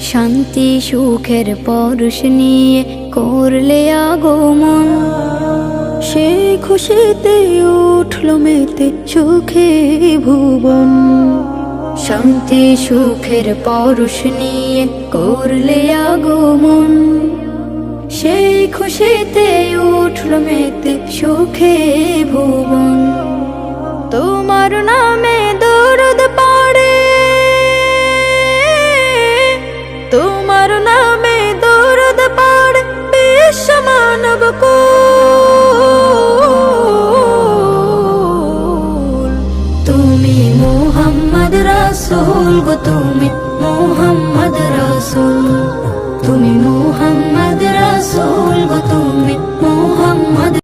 শান্তি, সুখের পরশ নিয়ে করলে আগমন। সে খুশিতে উঠল মেতে সুখে ভুবন। শান্তি, সুখের পরশ নিয়ে করলে আগমন। সেই খুশিতে উঠল মেতে সুখে ভুবন। তোমার নামে তোমার নামে দৌড়দ পাড় বিশ্ব মানব তুমি মোহাম্মদ রাসুল গো, তুমি মোহাম্মদ রাসুল। তুমি মোহাম্মদ রাসুল গো, তুমি